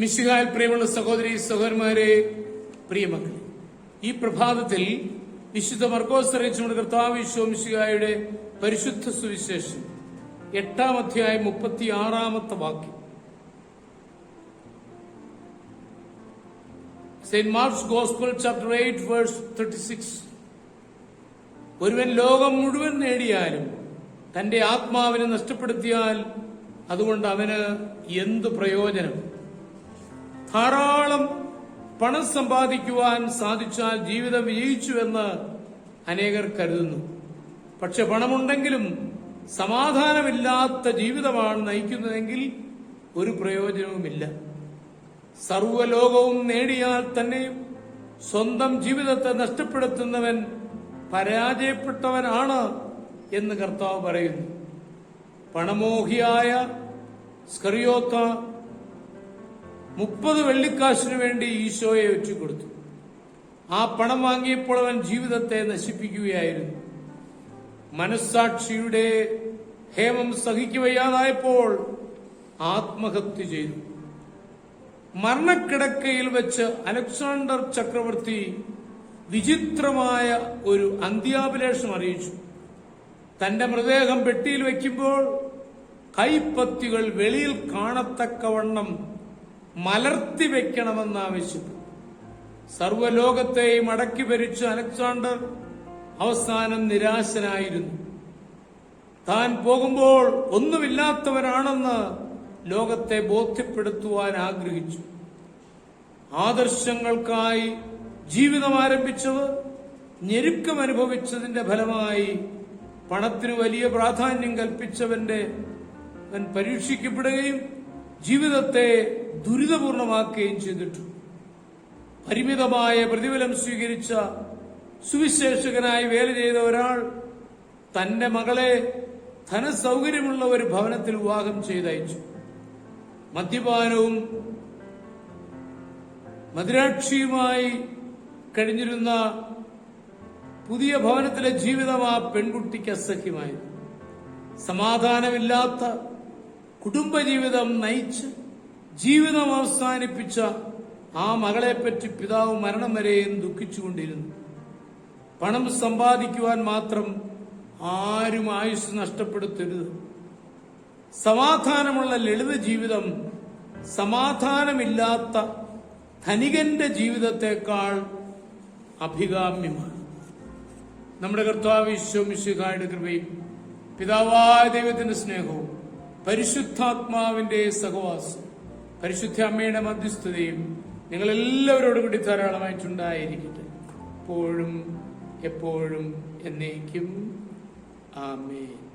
മിശിഹാൽ പ്രിയമുള്ള സഹോദരി സഹോദരന്മാരെ പ്രിയമക്കളെ ഈ പ്രഭാതത്തിൽ വിശുദ്ധ മർക്കോസ് അറിയിച്ചുകൊണ്ട് കർത്താവ് വിശ്വ മിശിഹായുടെ പരിശുദ്ധ സുവിശേഷം എട്ടാം അധ്യായം മുപ്പത്തി ആറാമത്തെ വാക്യം. Saint Mark's gospel chapter eight verse thirty six. ഒരുവൻ ലോകം മുഴുവൻ നേടിയാലും തന്റെ ആത്മാവിനെ നഷ്ടപ്പെടുത്തിയാൽ അതുകൊണ്ട് അവന് എന്ത് പ്രയോജനം? ധാരാളം പണം സമ്പാദിക്കുവാൻ സാധിച്ചാൽ ജീവിതം വിജയിച്ചു എന്ന് അനേകർ കരുതുന്നു. പക്ഷെ പണമുണ്ടെങ്കിലും സമാധാനമില്ലാത്ത ജീവിതമാണ് നയിക്കുന്നതെങ്കിൽ ഒരു പ്രയോജനവുമില്ല. സർവലോകവും നേടിയാൽ തന്നെയും സ്വന്തം ജീവിതത്തെ നഷ്ടപ്പെടുത്തുന്നവൻ പരാജയപ്പെട്ടവനാണ് എന്ന് കർത്താവ് പറയുന്നു. പണമോഹിയായ സ്കറിയോത്ത മുപ്പത് വെള്ളിക്കാശിനു വേണ്ടി ഈശോയെ ഒറ്റുകൊടുത്തു ആ പണം വാങ്ങിയപ്പോൾ അവൻ ജീവിതത്തെ നശിപ്പിക്കുകയായിരുന്നു. മനസ്സാക്ഷിയുടെ ഹേമം സഹിക്കുവയ്യാതായപ്പോൾ ആത്മഹത്യ ചെയ്തു. മരണക്കിടക്കയിൽ വെച്ച് അലക്സാണ്ടർ ചക്രവർത്തി വിചിത്രമായ ഒരു അന്ത്യാഭിലേഷം അറിയിച്ചു. തന്റെ മൃതദേഹം പെട്ടിയിൽ വയ്ക്കുമ്പോൾ കൈപ്പത്തികൾ വെളിയിൽ കാണത്തക്കവണ്ണം മലർത്തി വെക്കണമെന്ന് ആവശ്യപ്പെട്ടു. സർവലോകത്തെയും അടക്കി ഭരിച്ചു അലക്സാണ്ടർ അവസാനം നിരാശനായിരുന്നു. താൻ പോകുമ്പോൾ ഒന്നുമില്ലാത്തവനാണെന്ന് ലോകത്തെ ബോധ്യപ്പെടുത്തുവാൻ ആഗ്രഹിച്ചു. ആദർശങ്ങൾക്കായി ജീവിതം ആരംഭിച്ചത് ഞെരുക്കം അനുഭവിച്ചതിന്റെ ഫലമായി പണത്തിന് വലിയ പ്രാധാന്യം കൽപ്പിച്ചവന്റെ അവൻ പരീക്ഷിക്കപ്പെടുകയും ജീവിതത്തെ ദുരിതപൂർണമാക്കുകയും ചെയ്തിട്ടു. പരിമിതമായ പ്രതിഫലം സ്വീകരിച്ച സുവിശേഷകനായി വേല ചെയ്ത ഒരാൾ തന്റെ മകളെ ധനസൗകര്യമുള്ള ഒരു ഭവനത്തിൽ വിവാഹം ചെയ്തയച്ചു. മദ്യപാനവും മദിരാക്ഷിയുമായി കഴിഞ്ഞിരുന്ന പുതിയ ഭവനത്തിലെ ജീവിതം ആ പെൺകുട്ടിക്ക് അസഹ്യമായിരുന്നു സമാധാനമില്ലാത്ത കുടുംബജീവിതം നയിച്ച് ജീവിതം അവസാനിപ്പിച്ച ആ മകളെപ്പറ്റി പിതാവ് മരണം വരെയും ദുഃഖിച്ചുകൊണ്ടിരുന്നു. പണം സമ്പാദിക്കുവാൻ മാത്രം ആരും ആയുസ് നഷ്ടപ്പെടുത്തരുത്. സമാധാനമുള്ള ലളിത ജീവിതം സമാധാനമില്ലാത്ത ധനികന്റെ ജീവിതത്തെക്കാൾ അഭികാമ്യമാണ്. നമ്മുടെ കർത്താവ് കൃപയും പിതാവായ ദൈവത്തിന്റെ സ്നേഹവും പരിശുദ്ധാത്മാവിന്റെ സഹവാസം പരിശുദ്ധ അമ്മയുടെ മധ്യസ്ഥതയും നിങ്ങൾ എല്ലാവരോടും കൂടി ധാരാളമായിട്ടുണ്ടായിരിക്കട്ടെ. എപ്പോഴും എപ്പോഴും എന്നേക്കും. ആമേൻ.